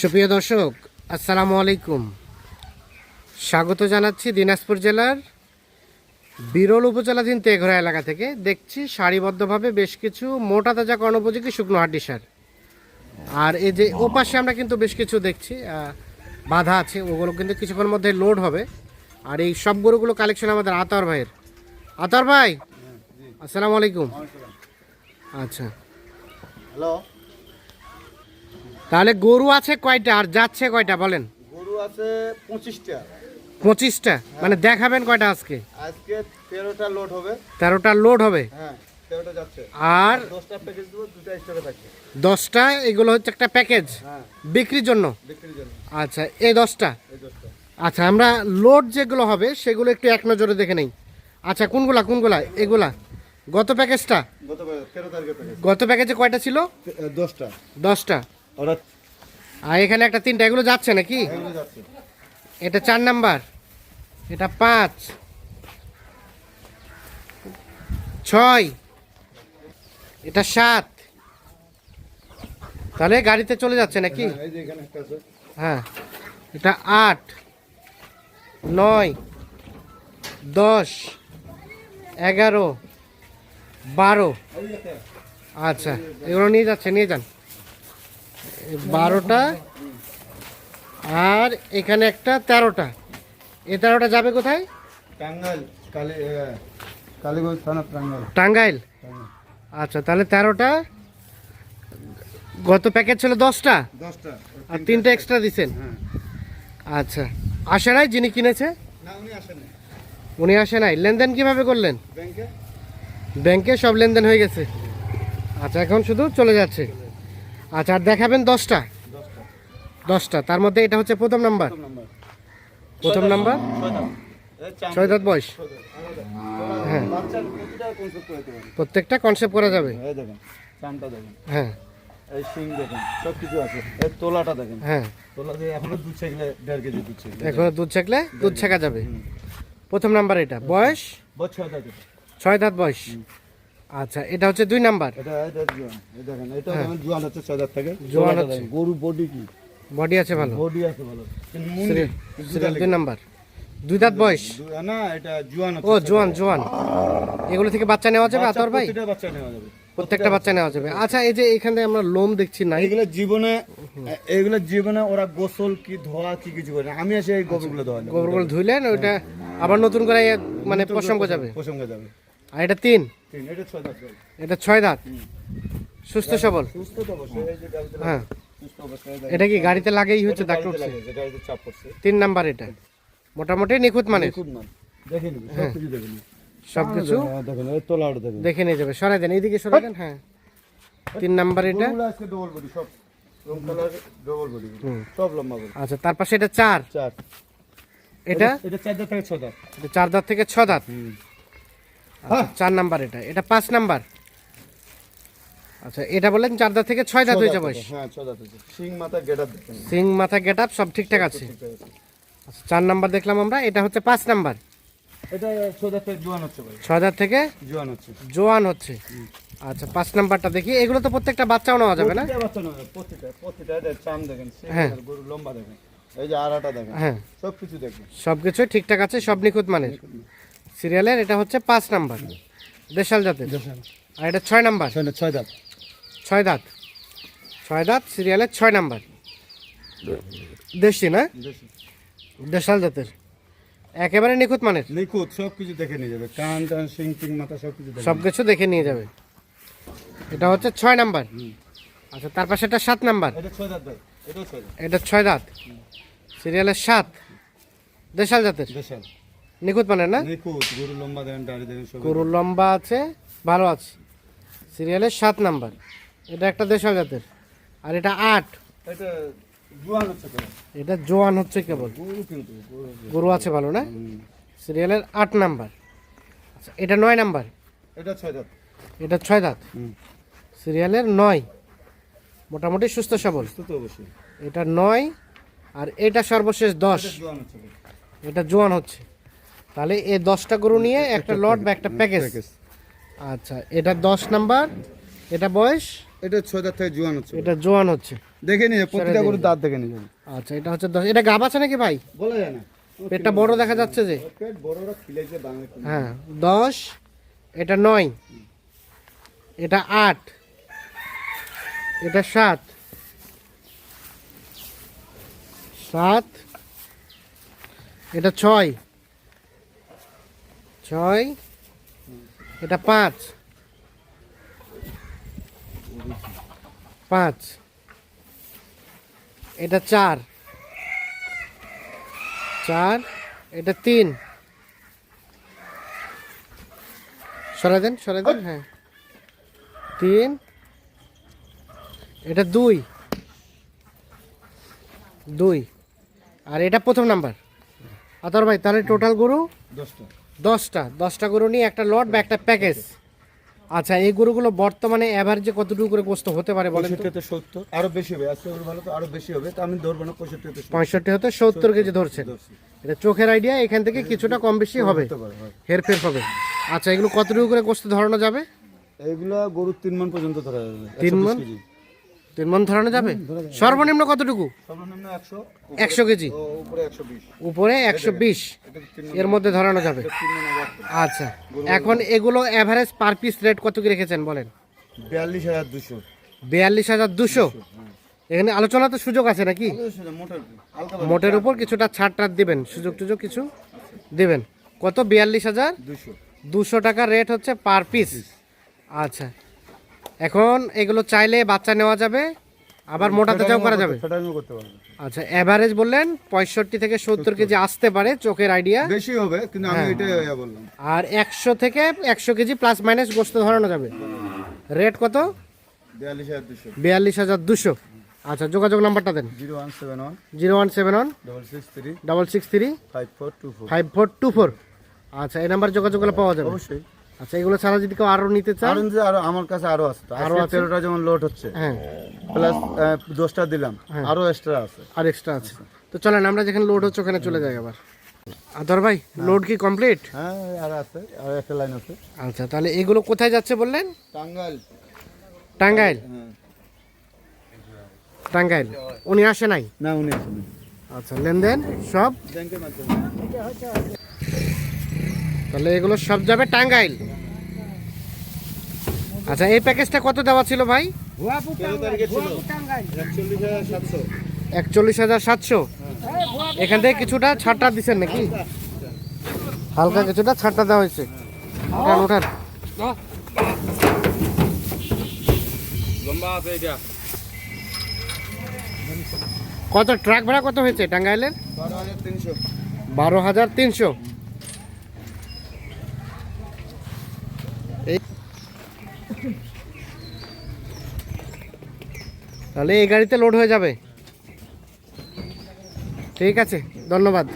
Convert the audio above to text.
সুপ্রিয় দর্শক আসসালামু আলাইকুম। স্বাগত জানাচ্ছি দিনাজপুর জেলার বিরল উপজেলাধীন তেঘরা এলাকা থেকে। দেখছি সারিবদ্ধভাবে বেশ কিছু মোটা তাজা কর্ণোপযোগী শুকনো হাড্ডি সার। আর এই যে ও পাশে আমরা কিন্তু বেশ কিছু দেখছি বাধা আছে ওগুলো কিন্তু কিছুক্ষণ মধ্যে লোড হবে। আর এই সব গরুগুলো কালেকশন আমাদের আতর ভাইয়ের। আতর ভাই আসসালামু আলাইকুম। আচ্ছা। হ্যালো। তাহলে গরু আছে কয়টা আর যাচ্ছে কয়টা বলেন? গরু আছে পঁচিশটা। পঁচিশটা? মানে দেখাবেন কয়টা আজকে? আজকে তেরোটা লোড হবে। তেরোটা লোড হবে? হ্যাঁ আর দশটা এগুলো হচ্ছে একটা প্যাকেজ হ্যাঁ। বিক্রির জন্য? আচ্ছা এই দশটা। আচ্ছা আমরা লোড যেগুলো হবে সেগুলো একটু এক নজরে দেখে নেই। আচ্ছা কোনগুলা কোনগুলা? এগুলা। গত প্যাকেজটা গত প্যাকেজে কয়টা ছিল? দশটা। দশটা। আর এখানে একটা তিনটা এগুলো যাচ্ছে নাকি? এটা চার নাম্বার। এটা পাঁচ। ছয়। এটা সাত। তাহলে গাড়িতে চলে যাচ্ছে নাকি? হ্যাঁ, হ্যাঁ। এটা আট নয় দশ এগারো বারো। আচ্ছা এগুলো নিয়ে যাচ্ছে নিয়ে যান। বারোটা আর এখানে একটা তেরোটা। এ তেরোটা যাবে কোথায়? টাঙ্গাইল কালী কালীগঞ্জ থানা টাঙ্গাইল। টাঙ্গাইল। আচ্ছা তাহলে তেরোটা। গত প্যাকেজ ছিল দশটা? দশটা। আর তিনটা এক্সট্রা দিছেন? হ্যাঁ। আচ্ছা। আসে নাই যিনি কিনেছে? উনি আসে নাই। লেনদেন কীভাবে করলেন? ব্যাংকে সব লেনদেন হয়ে গেছে। আচ্ছা এখন শুধু চলে যাচ্ছে। আচ্ছা আর দেখাবেন দশটা? দশটা। তার মধ্যে এটা হচ্ছে প্রথম নাম্বার? প্রথম নাম্বার। ছয় দাঁত বয়স। হ্যাঁ। প্রত্যেকটা কনসেপ্ট করা যাবে। হ্যাঁ। এই শিং দেখেন সব কিছু আছে। এই তোলাটা দেখেন। হ্যাঁ। তোলা দিয়ে এখনও দুধ ছেঁকলে দেড় কেজি দুধ ছেঁকলে। এখন দুধ ছেঁকলে দুধ ছেঁকা যাবে। প্রথম নাম্বার এটা। বয়স? ছয় দাঁত। বয়স। আচ্ছা এটা হচ্ছে দুই নাম্বার। এটা এটা জোয়ান এই দেখেন এটা যেমন জোয়ান হচ্ছে ছয় হাজার থেকে জোয়ান তোলাটা গরু বডি কি? বডি আছে ভালো। বডি আছে ভালো। সিরিয়াল। দুই নাম্বার। দুই দাঁত বয়স। না এটা জোয়ান ও জোয়ান জোয়ান। এগুলো থেকে বাচ্চা নেওয়া যাবে আতর ভাই? প্রতিটা বাচ্চা নেওয়া যাবে। প্রত্যেকটা বাচ্চা নেওয়া যাবে। আচ্ছা এই যে এখানে আমরা লোম দেখছি নাই? এগুলো জীবনে এগুলো জীবনে ওরা গোসল কি ধোয়া কি কিছু করে আমি এসে এই গোবরগুলো ধোয়া। গোবরগুলো ধুইলেন ওইটা আবার নতুন করে মানে প্রসঙ্গে যাবে। আর এটা তিন? এটা ছয় দাঁত সুস্থ সবল? হ্যাঁ। এটা কি গাড়িতে লাগেই হচ্ছে উঠছে পড়ছে। তিন নাম্বার এটা। মোটামুটি নিখুঁত মানে সব কিছু দেখে নিবি সব কিছু? হ্যাঁ, দেখে নিয়ে যাবে সরাই দেন এইদিকে সরাই দেন হ্যাঁ। তিন নাম্বার এটা? আচ্ছা তার পাশে এটা চার? চার। এটা? এটা চার দাঁত থেকে ছ দাঁত। এটা চার দাঁত থেকে ছ দাঁত? চার নাম্বার এটা। এটা পাঁচ নাম্বার। আচ্ছা এটা বললেন চার দাঁত থেকে ছয় দাঁত হয়ে হ্যাঁ হয়েছে সিং মাথা গেট আপ সিং মাথা গেট আপ সব ঠিকঠাক আছে। আচ্ছা, চার নাম্বার দেখলাম আমরা এটা হচ্ছে পাঁচ নাম্বার। এটা ছ দাঁত থেকে জোয়ান হচ্ছে ছয় দাঁত থেকে জোয়ান হচ্ছে। জোয়ান হচ্ছে। আচ্ছা পাঁচ নাম্বারটা দেখি। এগুলো তো প্রত্যেকটা বাচ্চাও নেওয়া যাবে না? চাম দেখেন হ্যাঁ। দেখেন, লম্বা দেখেন। এই যে আড়াটা দেখেন। হ্যাঁ। সব কিছু দেখেন। সব কিছুই ঠিকঠাক আছে সব নিখুঁত মানের। সিরিয়ালের এটা হচ্ছে পাঁচ নাম্বার। দেশাল জাতের। আর এটা ছয় নাম্বার। ছয় দাঁত। ছয় দাঁত। ছয় দাঁত সিরিয়ালের ছয় নাম্বার। দেশি না? দেশাল জাতের। একেবারে নিখুঁত মানের। নিখুঁত সব কিছু দেখে নিয়ে যাবে। কান টান সিং টিং মাথা সব কিছু দেখে সব কিছু দেখে নিয়ে যাবে। এটা হচ্ছে ছয় নাম্বার। আচ্ছা তার পাশে এটা সাত নাম্বার। এটা ছয় দাঁত। সিরিয়ালের সাত। দেশাল জাতের। দেশাল। নিখুঁত মানে না? নিখুঁত গরুর লম্বা দেখেন দাড়ি দেখেন সব গরুর লম্বা আছে ভালো আছে। সিরিয়ালের সাত নাম্বার। এটা একটা দেশাল জাতের। আর এটা আট। এটা জোয়ান হচ্ছে এটা জোয়ান হচ্ছে কেবল। গরু গরু গরু আছে ভালো না? সিরিয়ালের আট নাম্বার। আচ্ছা এটা নয় নাম্বার? এটা ছয় দাঁত। এটা ছয় দাঁত? সিরিয়ালের নয়। মোটামুটি সুস্থ সবল। এটা নয় আর এটা সর্বশেষ দশ। এটা জোয়ান হচ্ছে। তাহলে এই দশটা গরু নিয়ে একটা লট বা একটা প্যাকেজ। আচ্ছা এটা দশ নাম্বার এটা বয়স? এটা ছয় দাঁত থেকে জোয়ান হচ্ছে। এটা জোয়ান হচ্ছে। দেখে নিয়ে প্রতিটা গরুর দাঁত দেখে নিয়ে। আচ্ছা এটা হচ্ছে দশ। এটা গাব আছে নাকি ভাই? বলা যায় না। পেটটা বড় দেখা যাচ্ছে যে। পেট বড়রা খিলেছে হ্যাঁ দশ এটা নয় এটা আট এটা সাত সাত এটা ছয় ছয়। এটা পাঁচ। পাঁচ। এটা চার। চার। এটা তিন। সরা দেন সরা দেন হ্যাঁ। তিন। এটা দুই। দুই। আর এটা প্রথম নাম্বার। আতর ভাই, তাহলে টোটাল গরু? দশটা। দশটা দশটা গরু নিয়ে একটা লট বা একটা প্যাকেজ। আচ্ছা এই গরুগুলো বর্তমানে অ্যাভারেজে কতটুকু করে গোস্ত হতে পারে বলেন তো? পঁয়ষট্টি সত্তর আরও বেশি হবে আজকে ভালো তো আরও বেশি হবে তা আমি ধরবো না পঁয়ষট্টি পঁয়ষট্টি হতে সত্তর কেজি ধরছেন। ধরছি। এটা চোখের আইডিয়া এখান থেকে কিছুটা কম বেশি হবে। হেরফের হবে। আচ্ছা এগুলো কতটুকু করে গোস্ত ধরানো যাবে? এইগুলা গরুর তিন মন পর্যন্ত ধরা যাবে তিন 120 মণ? কেজি। তিন মন ধরানো যাবে? সর্বনিম্ন কতটুকু? একশো। কেজি। উপরে একশো বিশ। এর মধ্যে ধরানো যাবে। আচ্ছা। এখন এগুলো অ্যাভারেজ পার পিস রেট কত কি রেখেছেন বলেন? বিয়াল্লিশ হাজার দুশো। বিয়াল্লিশ হাজার দুশো? এখানে আলোচনা তো সুযোগ আছে নাকি? মোটর মোটের উপর কিছুটা ছাড় টাড় দিবেন। সুযোগ টুযোগ কিছু দিবেন। কত? বিয়াল্লিশ হাজার? দুশো। দুশো টাকা রেট হচ্ছে পার পিস আচ্ছা। এখন এগুলো চাইলে বাচ্চা নেওয়া যাবে আবার মোটা তাজাও করা যাবে। আচ্ছা অ্যাভারেজ বললেন পঁয়ষট্টি থেকে সত্তর কেজি আসতে পারে চোখের আইডিয়া বেশি হবে কিন্তু আমি হ্যাঁ। এটাই বললাম। আর একশো থেকে একশো কেজি প্লাস মাইনাস গোস্ত ধরানো যাবে। রেট কত? বিয়াল্লিশ হাজার দুশো। আচ্ছা যোগাযোগ নাম্বারটা দেন। Zero one seven one. Zero one seven one. Double six three double six three five four two four five four two four আচ্ছা এই নাম্বার যোগাযোগ পাওয়া যাবে। অবশ্যই। আচ্ছা এগুলো ছাড়া যদি কেউ আরও নিতে চান আরও আরও আমার কাছে আরও আছে। আরও? তেরোটা যেমন লোড হচ্ছে হ্যাঁ। প্লাস দশটা দিলাম আরও এক্সট্রা আছে। আর এক্সট্রা আছে। তো চলেন আমরা যেখানে লোড হচ্ছে ওখানে চলে যাই আবার। আদর ভাই লোড কি কমপ্লিট হ্যাঁ আর আছে আর একটা লাইন আছে। আচ্ছা তাহলে এগুলো কোথায় যাচ্ছে বললেন? টাঙ্গাইল। টাঙ্গাইল? হ্যাঁ। টাঙ্গাইল। উনি আসে নাই? না উনি আসেন আচ্ছা লেনদেন সব? ব্যাংকের মাধ্যমে। তাহলে এগুলো সব যাবে টাঙ্গাইল। আচ্ছা এই প্যাকেজটা কত দেওয়া ছিল ভাই? তেরো তারিখে ছিল। একচল্লিশ হাজার সাতশো। একচল্লিশ হাজার সাতশো? এখান থেকে কিছুটা ছাড়টা দিচ্ছেন নাকি? হালকা কিছুটা ছাড়টা দেওয়া হয়েছে। উঠান উঠান। কত ট্রাক ভাড়া কত হয়েছে টাঙ্গাইলের? বারো হাজার তিনশো বারো হাজার তিনশো এই তাহলে এই গাড়িতে লোড হয়ে যাবে। ঠিক আছে ধন্যবাদ।